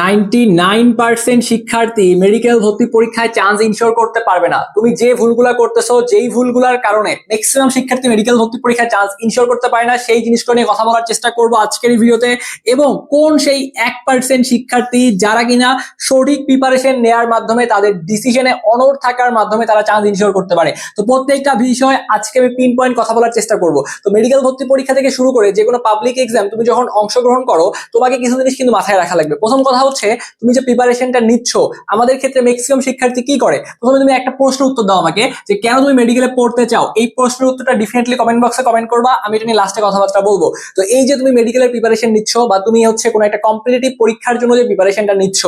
Ninety nine percent শিক্ষার্থী medical ভর্তি পরীক্ষায় চান্স ইনশোর করতে পারবে না। তুমি যে ভুলগুলা করতেছো, যেই ভুলগুলার কারণে ম্যাক্সিমাম শিক্ষার্থী মেডিকেল ভর্তি পরীক্ষায় চান্স ইনশোর করতে পারে না, সেই জিনিসগুলো নিয়ে কথা বলার চেষ্টা করব আজকের এই ভিডিওতে। এবং কোন সেই এক পার্সেন্ট শিক্ষার্থী যারা কিনা সঠিক প্রিপারেশন নেওয়ার মাধ্যমে তাদের ডিসিশনে অনর থাকার মাধ্যমে তারা চান্স ইনশোর করতে পারে। তো প্রত্যেকটা বিষয় আজকে আমি পিন পয়েন্ট কথা বলার চেষ্টা করব। তো মেডিকেল ভর্তি পরীক্ষা থেকে শুরু করে যে কোনো পাবলিক এক্সাম তুমি যখন অংশগ্রহণ করো, তোমাকে কিছু জিনিস কিন্তু মাথায় রাখা লাগবে। প্রথম কথা হচ্ছে, তুমি যে প্রিপারেশনটা নিচ্ছ, আমাদের ক্ষেত্রে ম্যাক্সিমাম শিক্ষার্থী কি করে? প্রথমে তুমি একটা প্রশ্ন উত্তর দাও আমাকে, যে কেন তুমি মেডিকেলে পড়তে চাও? এই প্রশ্নের উত্তরটা ডেফিনেটলি কমেন্ট বক্সে কমেন্ট করবা, আমি এটা নিয়ে লাস্টে কথাবার্তা বলব। তো এই যে তুমি মেডিকেলের প্রিপারেশন নিচ্ছ, বা তুমি হচ্ছে কোনো একটা কম্পিটিটিভ পরীক্ষার জন্য যে প্রিপারেশনটা নিচ্ছ,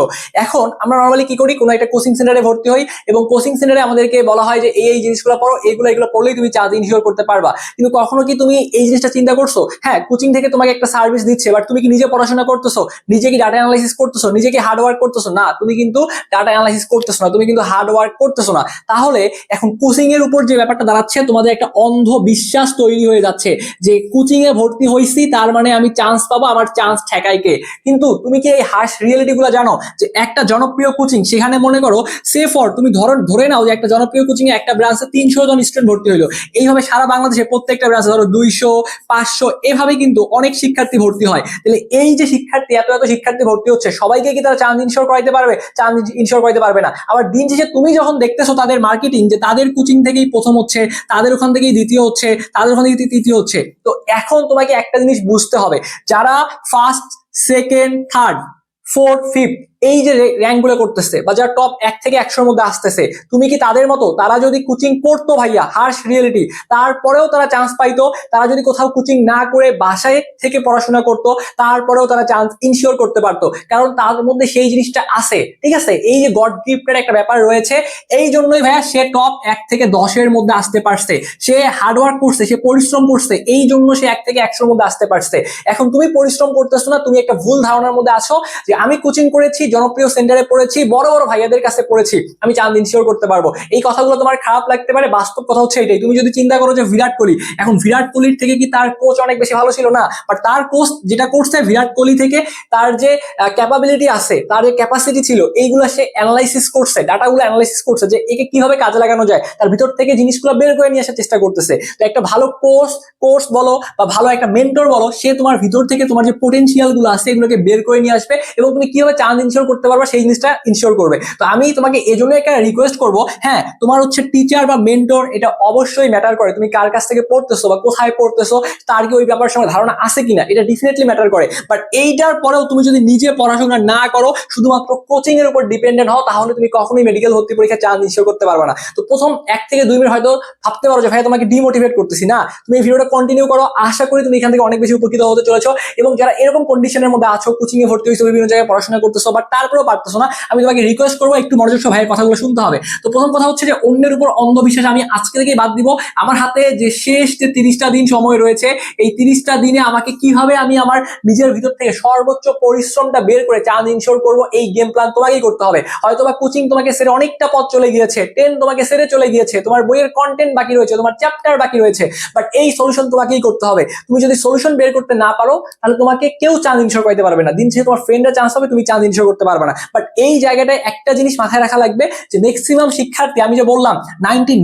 এখন আমরা নর্মালি কি করি? কোনো একটা কোচিং সেন্টারে ভর্তি হই, এবং কোচিং সেন্টারে আমাদেরকে বলা হয় যে, এই এই জিনিসগুলো পড়ো, এগুলো এগুলো পড়লেই তুমি চাঁদ ইনশিওর করতে পারবা। কিন্তু কখনো কি তুমি এই জিনিসটা চিন্তা করছ? হ্যাঁ কোচিং থেকে তোমাকে একটা সার্ভিস দিচ্ছে বাট তুমি কি নিজে পড়াশোনা করতেছো? নিজে কি ডাটা অ্যানালাইসিস করতেছো? নিজে কি হার্ড ওয়ার্ক করতেছো, না, তুমি কিন্তু ডাটা অ্যানালাইসিস করতেছো না, তুমি কিন্তু হার্ড ওয়ার্ক করতেছো না। তাহলে এখন কোচিং এর উপর যে ব্যাপারটা দাঁড়াচ্ছে, তোমাদের একটা অন্ধ বিশ্বাস তৈরি হয়ে যাচ্ছে যে কোচিং এ ভর্তি হইছি, তার মানে আমি চান্স পাবো আমার চান্স ঠেকাইকে কিন্তু তুমি কি এই হার্শ রিয়েলিটি গুলো জানো? যে একটা জনপ্রিয় কোচিং সেখানে মনে করো সে ফর তুমি ধরো, ধরে নাও যে একটা জনপ্রিয় কোচিং এ একটা ব্রাঞ্চে তিনশো জন স্টুডেন্ট ভর্তি হইল। এইভাবে সারা বাংলাদেশে প্রত্যেকটা ব্রাঞ্চে ধরো দুইশো, পাঁচশো, এভাবে কিন্তু অনেক শিক্ষার্থী ভর্তি হয়। তাহলে এই যে শিক্ষার্থী, এত এত শিক্ষার্থী ভর্তি হচ্ছে সবাইকে কি তারা চান্স ইনশোর করাইতে পারবে? চান্স ইনশোর করাইতে পারবে না। আবার দিন শেষে তুমি যখন দেখতেছো তাদের মার্কেটিং যে তাদের কোচিং থেকেই প্রথম হচ্ছে, তাদের ওখান থেকেই দ্বিতীয় হচ্ছে, তাদের ওখান থেকে তৃতীয় হচ্ছে, তো এখন তোমাকে একটা জিনিস বুঝতে হবে। যারা first second third fourth fifth এই যে র্যাঙ্কগুলো করতেছে বা যারা টপ এক থেকে একশোর মধ্যে আসতেছে, তুমি কি তাদের মতো? তারা যদি কোচিং পড়তো ভাইয়া হার্শ রিয়েলিটি তারপরেও তারা চান্স পাইতো। তারা যদি কোথাও কোচিং না করে বাসায় থেকে পড়াশোনা করতো, তারপরেও তারা চান্স ইনশিওর করতে পারতো। কারণ তার মধ্যে সেই জিনিসটা আছে, ঠিক আছে? এই যে গড গিফটের একটা ব্যাপার রয়েছে, এই জন্যই ভাইয়া সে টপ এক থেকে দশের মধ্যে আসতে পারছে। সে হার্ডওয়ার্ক করছে, সে পরিশ্রম করছে, এই জন্য সে এক থেকে একশোর মধ্যে আসতে পারছে। এখন তুমি পরিশ্রম করতেছো না, তুমি একটা ভুল ধারণার মধ্যে আছো যে আমি কোচিং করেছি জনপ্রিয় সেন্টারে পড়েছি, বড় বড় ভাইয়াদের কাছে পড়েছি, আমি চান্দ ইনশিওর করতে পারব। এই কথাগুলো তোমার খারাপ লাগতে পারে, বাস্তব কথা হচ্ছে এটাই। তুমি যদি চিন্তা করো যে বিরাট কোহলি, এখন বিরাট কোহলির থেকে কি তার কোচ অনেক বেশি ভালো ছিল? না বাট তার কোচ যেটা করছে বিরাট কোহলি থেকে, তার যে ক্যাপাবিলিটি আছে, তার যে ক্যাপাসিটি ছিল, এইগুলো সে অ্যানালাইসিস করছে ডাটাগুলো অ্যানালাইসিস করছে যে একে কীভাবে কাজে লাগানো যায়। তার ভিতর থেকে জিনিসগুলো বের করে নিয়ে আসার চেষ্টা করতেছে। তো একটা ভালো কোর্স কোর্স বলো বা ভালো একটা মেন্টর বলো, সে তোমার ভিতর থেকে তোমার যে পোটেনশিয়ালগুলো আছে, এগুলোকে বের করে নিয়ে আসবে এবং তুমি কীভাবে চান্দ ইনশিওর করতে পারবা, সেই জিনিসটা ইনশিওর করবে। তো আমি তোমাকে এই জন্য একটা রিকোয়েস্ট করব হ্যাঁ তোমার হচ্ছে টিচার বা মেন্টর এটা অবশ্যই ম্যাটার করে। তুমি কার কাছ থেকে পড়তেছো বা কোথায় পড়তেছো, তার কি ওই ব্যাপারের সঙ্গে ধারণা আছে কিনা? এটা ডেফিনেটলি ম্যাটার করে। বাট এইটার পরেও তুমি যদি নিজে পড়াশোনা না করো, শুধুমাত্র কোচিং এর উপর ডিপেন্ডেন্ট হও, তাহলে তুমি কখনোই মেডিকেল ভর্তি পরীক্ষা চান্স ইনশিওর করতে পারবে না। তো প্রথম এক থেকে দুই মিনিট হয়তো ভাবতে পারো যে ভাই তোমাকে ডিমোটিভেট করতেছি। না, তুমি এই ভিডিওটা কন্টিনিউ করো। আশা করি তুমি এখান থেকে অনেক বেশি উপকৃত হতে চলেছো। এবং যারা এরকম কন্ডিশনের মধ্যে আছো কোচিং এ ভর্তি হয়েছো, বিভিন্ন জায়গায় পড়াশোনা করতেছো বাট তারপরেও পারতেছো না। আমি তোমাকে রিকোয়েস্ট করব একটু মনোযোগ সহ ভাইয়ের কথাগুলো শুনতে হবে। তো প্রথম কথা হচ্ছে যে, অন্যের উপর অন্ধবিশ্বাস আমি আজকে থেকেই বাদ দিব। আমার হাতে যে শেষ যে তিরিশটা দিন সময় রয়েছে, এই তিরিশটা দিনে আমাকে কীভাবে আমি আমার নিজের ভিতর থেকে সর্বোচ্চ পরিশ্রমটা বের করে চাঁদ ইনশোর করব, এই গেম প্ল্যান তোমাকেই করতে হবে। হয়তো বা কোচিং তোমাকে সেরে অনেকটা পথ চলে গিয়েছে টেন তোমাকে সেরে চলে গিয়েছে, তোমার বইয়ের কন্টেন্ট বাকি রয়েছে, তোমার চ্যাপ্টার বাকি রয়েছে বাট এই সলিউশন তোমাকেই করতে হবে। তুমি যদি সলিউশন বের করতে না পারো, তাহলে তোমাকে কেউ চাঁদ ইনশোর করতে পারবে না। দিন শেষে তোমার ফ্রেন্ডরা চান্স হবে তুমি চাঁদ ইনশোর করতে পারবে না। বাট এই জায়গাটায় একটা জিনিস মাথায় রাখা লাগবে যে ম্যাক্সিমাম শিক্ষার্থী, আমি যে বললাম নাইনটি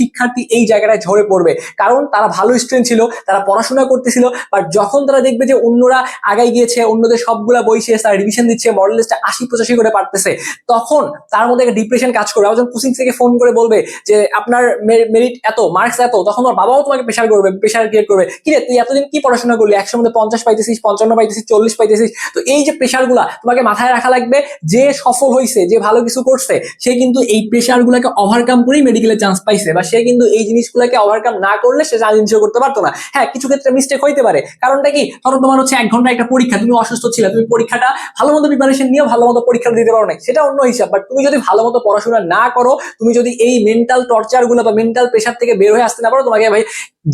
শিক্ষার্থী এই জায়গাটায় ঝরে পড়বে। কারণ তারা ভালো স্টুডেন্ট ছিল, তারা পড়াশোনা করতেছিল বাট যখন তারা দেখবে যে অন্যরা আগাই গিয়েছে, অন্যদের সবগুলা বই শেষ, তারা রিভিশন দিচ্ছে মডেল লিস্টটা আশি পঁচাশি করে পারতেছে, তখন তার মধ্যে একটা ডিপ্রেশন কাজ করবে। যখন কোচিং থেকে ফোন করে বলবে যে, আপনার মেরিট এত মার্কস এত, তখন তোমার বাবাও তোমাকে প্রেশার করবে প্রেশার ক্রিয়েট করবে। কি রে, তুই এতদিন কি পড়াশোনা করলি? মধ্যে পঞ্চাশ পাইতেছিস, পঞ্চান্ন পাইতেছিস, চল্লিশ পাইতেছিস। তো এই যে প্রেশারগুলা, তোমাকে মাথায় রাখা লাগবে, যে সফল হয়েছে যে ভালো কিছু করছে, সে কিন্তু এই প্রেশার গুলাকে ওভারকাম করেই মেডিকেলে চান্স পাইছে বা সে কিন্তু এই জিনিসগুলোকে ওভারকাম না করলে সে চান্স ইনশিওর করতে পারতো না। হ্যাঁ কিছু ক্ষেত্রে মিস্টেক হইতে পারে। কারণটা কি? ধরো তোমার হচ্ছে এক ঘণ্টা একটা পরীক্ষা, তুমি অসুস্থ ছিলে, তুমি পরীক্ষাটা ভালো মতো প্রিপারেশন নিয়ে ভালো মতো পরীক্ষা দিতে পারো না সেটা অন্য হিসাব বাট তুমি যদি ভালো মতো পড়াশোনা না করো, তুমি যদি এই মেন্টাল টর্চারগুলো বা মেন্টাল প্রেশার থেকে বের হয়ে আসতে না পারো, তোমাকে ভাই,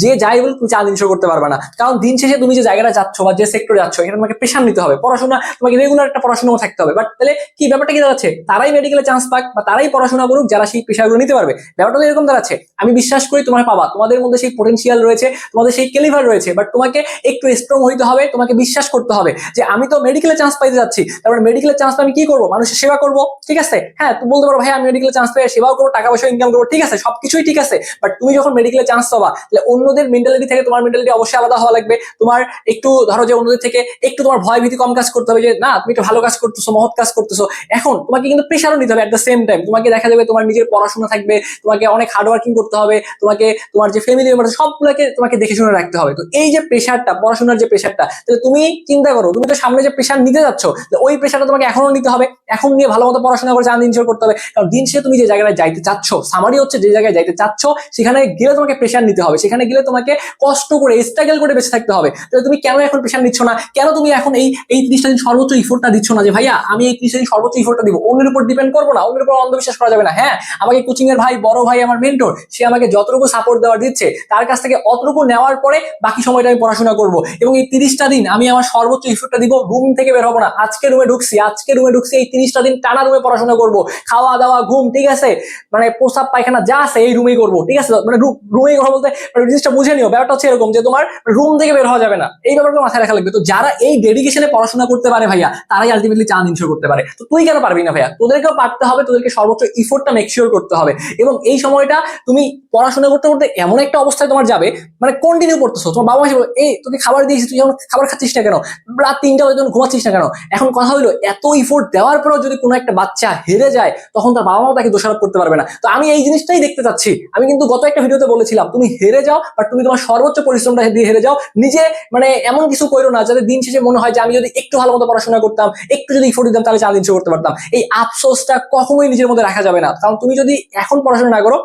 যে যাই বল তুমি চাঁদ ইনশোর করতে পারবে না। কারণ দিন শেষে তুমি যে জায়গাটা যাচ্ছ বা যে সেক্টরে যাচ্ছ, এখানে তোমাকে প্রেশার নিতে হবে। পড়াশোনা, তোমাকে রেগুলার একটা পড়াশোনা পড়াশোনা থাকতে হবে। বাট তাহলে কি ব্যাপারটা কি দাঁড়াচ্ছে? তারাই মেডিকেলে চান্স পাক বা তারাই পড়াশোনা করুক, যারা সেই পেশাগুলো নিতে পারবে। ব্যাপারটা এরকম দাঁড়াচ্ছে। আমি বিশ্বাস করি তোমার পাবা। তোমাদের মধ্যে সেই পোটেনশিয়াল রয়েছে, তোমাদের সেই কেলিভার রয়েছে বাট তোমাকে একটু স্ট্রং হইতে হবে, তোমাকে বিশ্বাস করতে হবে যে আমি তো মেডিকেলে চান্স পাইতে যাচ্ছি। তারপরে মেডিকেলের চান্স আমি কি করব? মানুষের সেবা করব। ঠিক আছে? হ্যাঁ তুমি বলতে পারো, ভাই, আমি মেডিকেলে চান্স পেয়ে সেবাও করব, টাকা পয়সা ইনকাম করব। ঠিক আছে? সবকিছুই ঠিক আছে। বাট তুমি যখন মেডিকেলে চান্স পাবা, তাহলে অন্যদের মেন্টালিটি থেকে তোমার মেন্টালিটি অবশ্যই আলাদা হওয়া লাগবে। তোমার একটু, ধরো যে অন্যদের থেকে একটু তোমার ভয় ভীতি কম কাজ করতে হবে যে, না, তুমি একটু ভালো কাজ করতেছো, মহৎ কাজ করতেছো, এখন তোমাকে কিন্তু প্রেশারও নিতে হবে এট দ্য সেম টাইম তোমাকে দেখা যাবে তোমার নিজের পড়াশোনা থাকবে, তোমাকে অনেক হার্ড ওয়ার্কিং করতে হবে, তোমাকে তোমার যে ফ্যামিলি মেম্বার সবগুলোকে তোমাকে দেখে শুনে রাখতে হবে। তো এই যে প্রেশারটা পড়াশোনার যে প্রেশারটা তাহলে তুমি চিন্তা করো, তুমি তো সামনে যে প্রেশার নিতে যাচ্ছ ওই প্রেশারটা তোমাকে এখনও নিতে হবে। এখন নিয়ে ভালো মতো পড়াশোনা করে চান দিন শেয়ার করতে হবে। কারণ দিন শেষে তুমি যে জায়গায় যাইতে চাচ্ছ সামারি হচ্ছে যে জায়গায় যাইতে চাচ্ছ, সেখানে গেলে তোমাকে প্রেশার নিতে হবে। সেখানে গেলে তোমাকে কষ্ট করে স্ট্রাগল করে বেঁচে থাকতে হবে। তাহলে তুমি কেন এখন প্রেশার নিচ্ছ না? কেন তুমি এখন এই এই জিনিসটা সর্বোচ্চ ইফোর্টটা দিচ্ছ না যে ভাইয়া, আমি এই ত্রিশটা সর্বোচ্চ ইফোর্টটা দিব। অন্যের উপর ডিপেন্ড করব না, অন্যের উপর অন্ধবিশ্বাস করা যাবে না। হ্যাঁ আমাকে কোচিং এর ভাই, বড় ভাই, আমার মেন্টর সে আমাকে যতটুকু সাপোর্ট দেওয়ার দিচ্ছে, তার কাছ থেকে অতটুকু নেওয়ার পরে বাকি সময়টা আমি পড়াশোনা করব। এবং এই তিরিশটা দিন আমি আমার সর্বোচ্চ ইফোর্টটা দিব রুম থেকে বের হব না। আজকে রুমে ঢুকছি, আজকে রুমে ঢুকছি, এই তিরিশটা দিন টানা রুমে পড়াশোনা করব। খাওয়া দাওয়া, ঘুম, ঠিক আছে? মানে প্রস্তাব পায়খানা, যা আছে এই রুমেই করব, ঠিক আছে? মানে রুমেই কথা বলতে মানে জিনিসটা বুঝে নিও। ব্যাপারটা হচ্ছে এরকম যে তোমার রুম থেকে বের হওয়া যাবে না। এই ব্যাপারগুলো মাথায় রাখা লাগবে। তো যারা এই ডেডিকেশনে পড়াশোনা করতে পারে ভাইয়া, তারাই আলটিমেটলি চাঁদ ইনশোর করতে পারে। তো তুই কেন পারবি না ভাইয়া? তোদেরকেও পারতে হবে তোদেরকে সর্বোচ্চ ইফোর্টটা মেকশিওর করতে হবে। এবং এই সময়টা তুমি পড়াশোনা করতে করতে এমন একটা অবস্থায় তোমার যাবে মানে কন্টিনিউ করতেছো তোমার বাবা বলবে, এই তোকে খাবার দিয়েছি তুই যখন খাবার খাচ্ছিস না কেন? রাত তিনটা বাজে যখন ঘুমাচ্ছিস না কেন? এখন কথা হলো এত ইফোর্ট দেওয়ার পরেও যদি কোনো একটা বাচ্চা হেরে যায় তখন তার বাবা মাও তাকে দোষারোপ করতে পারবে না। তো আমি এই জিনিসটাই দেখতে চাচ্ছি। আমি কিন্তু গত একটা ভিডিওতে বলেছিলাম তুমি হেরে যাও বাট তুমি তোমার সর্বোচ্চ পরিশ্রমটা দিয়ে হেরে যাও। নিজে মানে এমন কিছু করো না যাতে দিন শেষে মনে হয় যে আমি যদি একটু ভালো মতো পড়াশোনা করতাম একটু যদি ইফোর্ট দিতাম, তাহলে চার দিন করতে পারতাম। এই আফসোসটা কখনোই নিজের মধ্যে রাখা যাবে না। কারণ তুমি যদি এখন পড়াশোনা না করো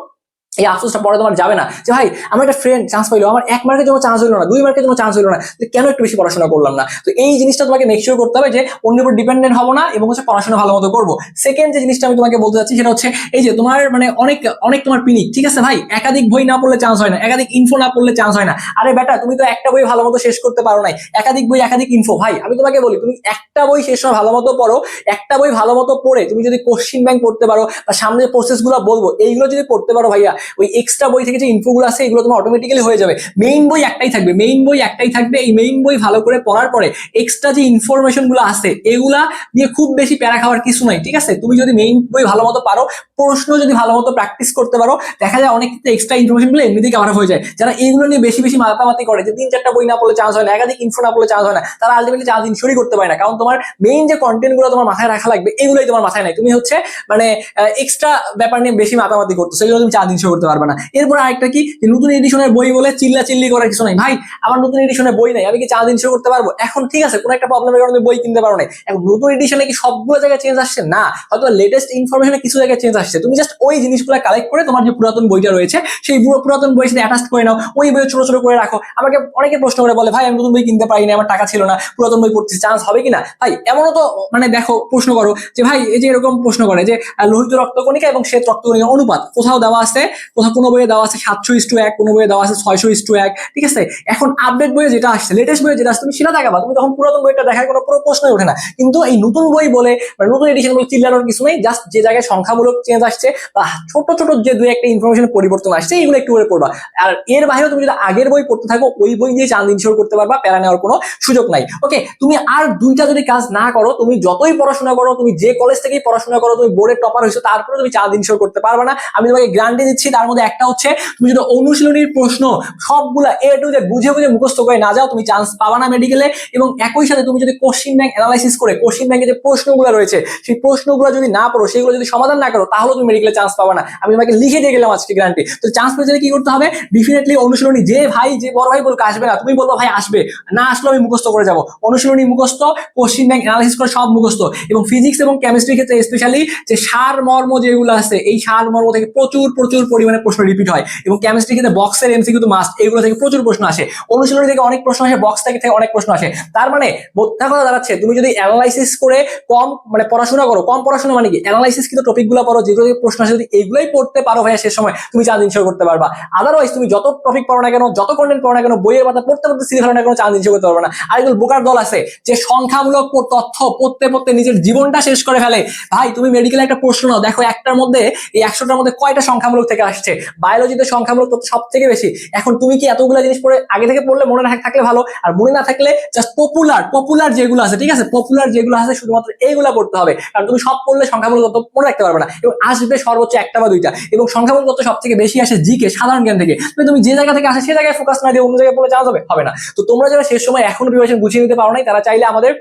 এই আফসোসটা পরে তোমার যাবে না। যে ভাই, আমার একটা ফ্রেন্ড চান্স পাইলো, আমার এক মার্কের জন্য চান্স হলো না, দুই মার্কের জন্য চান্স হলো না কেন একটু বেশি পড়াশোনা করলাম না? তো এই জিনিসটা তোমাকে মেকশিওর করতে হবে যে অন্যের উপর ডিপেন্ডেন্ট হব না এবং হচ্ছে পড়াশোনা ভালো মতো করব। সেকেন্ড যে জিনিসটা আমি তোমাকে বলতে চাচ্ছি, সেটা হচ্ছে এই যে তোমার মানে অনেক অনেক তোমার পিনিক, ঠিক আছে ভাই? একাধিক বই না পড়লে চান্স হয় না, একাধিক ইনফো না পড়লে চান্স হয় না। আরে বেটা তুমি তো একটা বই ভালো মতো শেষ করতে পারো নাই, একাধিক বই, একাধিক ইনফো ভাই, আমি তোমাকে বলি, তুমি একটা বই শেষ হয় ভালো মতো পড়ো, একটা বই ভালো মতো পড়ে তুমি যদি কোশ্চিন ব্যাংক পড়তে পারো বা সামনে প্রসেসগুলো বলব, এইগুলো যদি পড়তে পারো ভাইয়া ওই এক্সট্রা বই থেকে যে ইনফোগুলো আছে এগুলো তোমার অটোমেটিক্যালি হয়ে যাবে। মেইন বই একটাই থাকবে মেইন বই একটাই থাকবে, এই মেইন বই ভালো করে পড়ার পরে এক্সট্রা যে ইনফরমেশনগুলো আছে এগুলা নিয়ে খুব বেশি প্যারা খাওয়ার কিছু নাই, ঠিক আছে? তুমি যদি মেইন বই ভালো মতো পারো, প্রশ্ন যদি ভালো মতো প্র্যাকটিস করতে পারো, দেখা যায় অনেক ক্ষেত্রে এক্সট্রা ইনফরমেশনগুলো এমনিতেই কভার হয়ে যায়। যারা এইগুলো নিয়ে বেশি বেশি মাতামাতি করে, যে তিন চারটা বই না পড়লে চান্স হয় না, একাধিক ইনফো না পড়লে চান্স হয় না, তারা আলটিমেটলি চান্স ইনশোরই করতে পারে না। কারণ তোমার মেইন যে কন্টেন্টগুলো তোমার মাথায় রাখা লাগবে, এগুলোই তোমার মাথায় নাই। তুমি হচ্ছে মানে এক্সট্রা ব্যাপার নিয়ে বেশি মাতামাতি করতো সেগুলো তুমি চান্স ইনশো করতে পারবে না। এরপর আরেকটা কি? নতুন এডিশনের বই বলে চিল্লা চিল্লি করার কিছু নাই। ভাই, আমার নতুন এডিশনের বই নাই। আমি কি চান্স ইনশো করতে পারব? এখন ঠিক আছে, কোনো একটা প্রবলেমের কারণে বই কিনতে পারো না এখন নতুন এডিশনে কি সবগুলো জায়গায় চেঞ্জ আসছে? না। হয়তো লেটেস্ট ইনফরমেশনে কিছু জায়গায় চেঞ্জ আসছে। তুমি জাস্ট ওই জিনিসগুলো কালেক্ট করে তোমার যে পুরাতন বইটা রয়েছে, সেই পুরাতন বইয়ের সাথে অ্যাটাচ করে নাও। ওই বই ছোট ছোট করে রাখো। আমাকে অনেকে প্রশ্ন করে বলে, ভাই, আমি নতুন বই কিনতে পারি না আমার টাকা ছিল না। পুরাতন বই পড়তে চান্স হবে কিনা? ভাই, এমনও তো মানে দেখো, প্রশ্ন করো যে, ভাই, এই যে এরকম প্রশ্ন করে যে লোহিত রক্তকণিকা এবং শ্বেত রক্তকণিকা অনুপাত কোথাও দেওয়া আছে? কোথাও কোনো বইয়ে দেওয়া আছে সাতশো ইস্টু এক, কোনো বইয়ে দেওয়া আছে ছয়শো ইস্টু এক, ঠিক আছে? এখন আপডেট বইয়ে যেটা আসছে লেটেস্ট বইয়ে যেটা আসছে, তুমি সেটা দেখাবা। তুমি তখন পুরাতন বইটা দেখার কোনো পুরো প্রশ্নই ওঠে না। কিন্তু এই নতুন বই বলে বা নতুন এডিশন বলে চিল্লানোর কিছু নেই জাস্ট যে জায়গায় সংখ্যামূলক চেঞ্জ আসছে বা ছোট ছোট যে দুই একটা ইনফরমেশন পরিবর্তন আসছে এগুলো একটু করে পড়বা। আর এর বাইরেও তুমি যদি আগের বই পড়তে থাকো, ওই বই দিয়ে চাঁদ ইনশোর করতে পারবা, প্যারা নেওয়ার কোনো সুযোগ নাই। ওকে তুমি আর দুইটা যদি কাজ না করো, তুমি যতই পড়াশোনা করো, তুমি যে কলেজ থেকেই পড়াশোনা করো, তুমি বোর্ডের টপার হয়েছো তারপরে তুমি চাঁদ ইনশোর করতে পারবে না। আমি তোমাকে গ্যারান্টি দিচ্ছি তার মধ্যে একটা হচ্ছে, তুমি যদি অনুশীলনীর প্রশ্ন সবগুলা এ টু জেড বুঝে বুঝে মুখস্থ করে না যাও, তুমি চান্স পাবা না মেডিকেলে এবং একই সাথে তুমি যদি কোশ্চিন ব্যাংক অ্যানালাইসিস করে কোশ্চিন ব্যাংকে যে প্রশ্নগুলো রয়েছে, সেই প্রশ্নগুলো যদি না পড়ো, সেগুলো যদি সমাধান না করো, তাহলে তুমি মেডিকেলে চান্স পাবা না। আমি তোমাকে লিখে দিয়ে গেলাম আজকে গ্যারান্টি তো চান্স পেতে কি করতে হবে? ডেফিনেটলি অনুশীলনী যে ভাই, যে বড় ভাই বলুক, আসবে না। তুমি বলব ভাই, আসবে। না আসলে আমি মুখস্থ করে যাব। অনুশীলনী মুখস্থ কোশ্চিন ব্যাংক অ্যানালাইসিস করে সব মুখস্থ। এবং ফিজিক্স এবং কেমিস্ট্রির ক্ষেত্রে স্পেশালি যে সার মর্ম যেগুলো আছে, এই সার মর্ম থেকে প্রচুর প্রচুর পরিমাণে প্রশ্ন রিপিট হয় এবং কেমিস্ট্রি ক্ষেত্রে বক্সের এমসিকিউ তো মাস্ট এগুলো থেকে প্রচুর প্রশ্ন আসে। অনুশীলনী থেকে অনেক প্রশ্ন আসে বক্স থেকে থেকে অনেক প্রশ্ন আসে। তার মানে মোদ্দা কথা দাঁড়াচ্ছে, তুমি যদি অ্যানালাইসিস করে কম মানে পড়াশোনা করো, কম পড়াশোনা মানে কি? অ্যানালাইসিস কিন্তু টপিকগুলো পড়ো, যেগুলো থেকে প্রশ্ন আসে, যদি এইগুলোই পড়তে পারো ভাইয়া সে সময়, তুমি চাঁদ ইনশোর করতে পারবা। আদারওয়াইজ তুমি যত টপিক পড়ো না কেন, যত কন্টেন্ট পড়ো না কেন, বইয়ের পাতা পড়তে পড়তে সিরিজ না কেন চাঁদ ইনশোর করতে পারবে না। আর এগুলো বোকার দল আছে যে সংখ্যামূলক তথ্য পড়তে পড়তে নিজের জীবনটা শেষ করে ফেলে। ভাই, তুমি মেডিকেলে একটা প্রশ্ন নাও, দেখো একটার মধ্যে, এই একশোটার মধ্যে কয়টা সংখ্যামূলক থেকে আসছে। বায়োলজিতে সংখ্যামূলক তথ্য সব থেকে বেশি। এখন তুমি কি এতগুলো জিনিস পড়ে আগে থেকে পড়লে মনে না থাকলে ভালো? আর মনে না থাকলে জাস্ট পপুলার পপুলার যেগুলো আছে, ঠিক আছে? পপুলার যেগুলো আছে শুধুমাত্র এইগুলা পড়তে হবে। কারণ তুমি সব পড়লে সংখ্যামূলক তথ্য মনে রাখতে পারবে না। এবং আসবে সর্বোচ্চ একটা বা দুইটা। এবং সংখ্যামূলক তথ্য সব থেকে বেশি আসে জিকে সাধারণ জ্ঞান থেকে। তুমি তুমি যে জায়গা থেকে আসে সে জায়গায় ফোকাস না দিয়ে অন্য জায়গায় পড়লে যাওয়া যাবে? হবে না। তো তোমরা যারা শেষ সময় এখনও প্রিপারেশন গুছিয়ে নিতে পারো নাই, তারা চাইলে আমাদের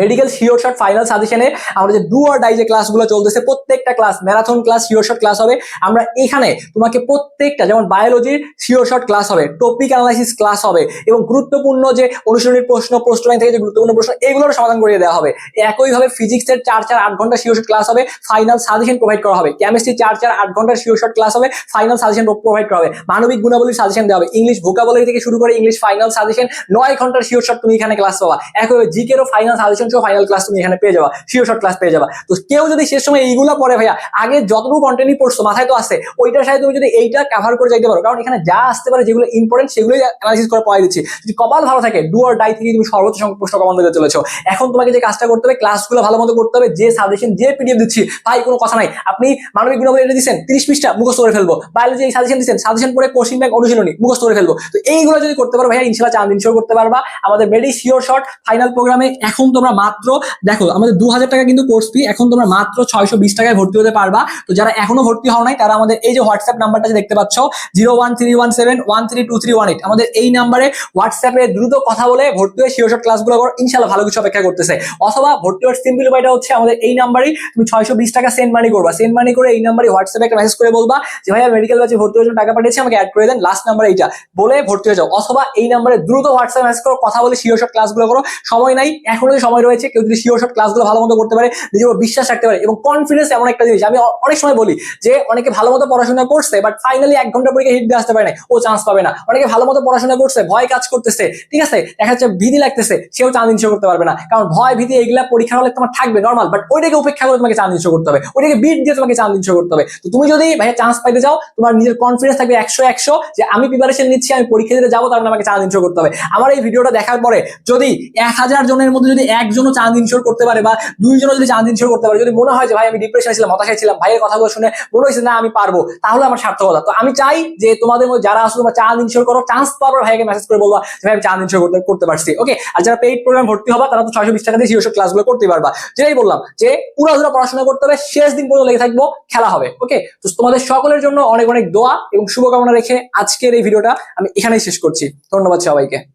মেডিকেল শিওর শট ফাইনাল সাজেশনে আমরা যে ডু অর ডাই যে ক্লাসগুলো চলতেছে, প্রত্যেকটা class marathon class sure shot class হবে। আমরা এখানে তোমাকে প্রত্যেকটা যেমন বায়োলজির শিওর শট ক্লাস হবে টপিক অ্যানালাইসিস ক্লাস হবে এবং গুরুত্বপূর্ণ যে অনুশীলনীর প্রশ্ন প্রশ্ন থেকে যে গুরুত্বপূর্ণ প্রশ্ন, এগুলোর সমাধান করিয়ে দেওয়া হবে। একইভাবে ফিজিক্সের চার চার আট ঘণ্টা শিওর শট ক্লাস হবে ফাইনাল সাজেশন প্রোভাইড করা হবে। কেমিস্ট্রি চার চার আট ঘণ্টার শিওর শট ক্লাস হবে ফাইনাল সাজেশন প্রোভাইড করা হবে। মানবিক গুণাবলীর সাজেশন দেওয়া হবে। ইংলিশ ভোকাবলারি থেকে শুরু করে ইংলিশ ফাইনাল সাজেশন নয় ঘণ্টার শিওর শট তুমি এখানে ক্লাস পাবা। একইভাবে জিকেরও ফাইনাল সাজেশন সহ ফাইনাল ক্লাস তুমি এখানে পেয়ে যাবা শিওর শট ক্লাস পেয়ে যাবা। তো কেউ যদি শেষ সময় এইগুলো পড়ে ভাইয়া, আগে যতটুকু কন্টেন্টই পড়ছো, মাথায় তো আছে, ওইটার সাথে তুমি যদি এইটা কভার করে যাইতে পারো, কারণ এখানে যা আসতে পারে যেগুলো ইম্পর্টেন্ট সেগুলোই অ্যানালাইসিস করে পড়াই দিচ্ছি। যদি কপাল ভালো থাকে ডু অর ডাই থেকে তুমি সর্বোচ্চ সংখ্যক প্রশ্ন কমান চলেছো। এখন তোমাকে যে কাজটা করতে হবে ক্লাসগুলো ভালো মতো করতে হবে, যে সাজেশন যে পিডিএফ দিচ্ছি ভাই কোনো কথা নাই। আপনি মানবিক গুণাবলী এটা দিচ্ছেন তিরিশ পৃষ্ঠা, মুখস্থ করে ফেলব। বায়োলজি এই সাজেশন দিচ্ছেন সাজেশন পরে কোশ্চিন ব্যাংক অনুশীলনী, মুখস্থ করে ফেলব। তো এইগুলো যদি করতে পারো ভাইয়া ইনশাল্লাহ চাঁদ ইনশোর করতে পারবা। আমাদের মেডি শিওর শর্ট ফাইনাল প্রোগ্রামে এখন তোমরা মাত্র, দেখো, আমাদের দু হাজার টাকা কিন্তু কোর্স ফি এখন তোমরা মাত্র ছয়শো বিশ টাকায় ভর্তি হতে পারবা। তো যারা এখনও ভর্তি হও নাই, তারা আমাদের এই যে হোয়াটসঅ্যাপ নাম্বারটা দেখতে পাচ্ছ, zero one three one seven, one three two three one eight, আমাদের এই নাম্বারে হোয়াটসঅ্যাপে দ্রুত কথা বলে ভর্তি হয়ে শিওর ক্লাসগুলো করো। ইনশাল্লাহ ভালো কিছু অপেক্ষা করতেছে। অথবা ভর্তি হওয়ার সিম্পল উপায়টা হচ্ছে আমাদের এই নাম্বারই তুমি ছয়শো বিশ টাকা সেন্ড মানি করবা। সেন্ড মানি করে এই নাম্বারে হোয়াটসঅ্যাপে একটা মেসেজ করে বলবা যে, ভাইয়া মেডিকেল বাসে ভর্তি হওয়ার জন্য টাকা পাঠিয়েছি, আমাকে অ্যাড করে দেন। লাস্ট নাম্বার এইটা। বলে ভর্তি হয়ে যাও। অথবা এই নাম্বারে দ্রুত হোয়াটসঅ্যাপ মেসেজ করো, কথা বলে শিওর ক্লাসগুলো করো। সময় নাই, এখনও সময় রয়েছে, কেউ যদি শিওর শট ক্লাসগুলো ভালো মতো করতে পারে, নিজের উপর বিশ্বাস রাখতে পারে এবং কনফিডেন্স এমন একটা জিনিস। আমি অনেক সময় বলি যে, অনেকে ভালো মতো পড়াশোনা করছে বাট ফাইনালি এক ঘণ্টা পরীক্ষা হিট দিয়ে আসতে পারে না ও চান্স পাবে না। অনেকে ভালো মতো পড়াশোনা করছে, ভয় কাজ করতেছে, ঠিক আছে? দেখা যাচ্ছে ভীতি লাগতেছে, সেও চান্দ ইনশো করতে পারবে না। কারণ ভয়, ভীতি এগুলা পরীক্ষা হলে তোমার থাকবে নর্মাল বাট ওইটাকে উপেক্ষা করে তোমাকে চান্দ ইনশো করতে হবে। ওইটাকে বিট দিয়ে তোমাকে চান্দ ইনশো করতে হবে। তো তুমি যদি ভাইয়া চান্স পাইতে যাও, তোমার নিজের কনফিডেন্স থাকবে একশো একশো যে, আমি প্রিপারেশন নিচ্ছি, আমি পরীক্ষা দিতে যাব, তার আমাকে চান্দ ইনশো করতে হবে। আমার এই ভিডিওটা দেখার পরে যদি এক হাজার জনের মধ্যে যদি একজনও চাঁদ ইনশোর করতে পারে বা দুইজনও যদি চাঁদ ইনশোর করতে পারে, যদি মনে হয় যে ভাই আমি ডিপ্রেশনে ছিলাম হতাশায় ছিলাম, ভাইয়ের কথাগুলো শুনে মনে হয়েছে না, আমি পারব, তাহলে আমার সার্থকতা। তো আমি চাই যে তোমাদের মধ্যে যারা আসলে তোমরা চাঁদ ইনশোর করো চান্স পাওয়ার ভাইকে মেসেজ করে বলবা যে ভাই আমি চাঁদ ইনশোর করতে করতে পারছি। ওকে আর যারা পেইড প্রোগ্রাম ভর্তি হবা, তারা তো ছয়শো বিশ টাকা দিয়ে শিওর ক্লাসগুলো করতে পারবা। যেটাই বললাম যে পুরো পড়াশোনা করতে হবে, শেষ দিন পর্যন্ত লেগে থাকব, খেলা হবে। ওকে তো তোমাদের সকলের জন্য অনেক অনেক দোয়া এবং শুভকামনা রেখে আজকের এই ভিডিওটা আমি এখানেই শেষ করছি। ধন্যবাদ সবাইকে।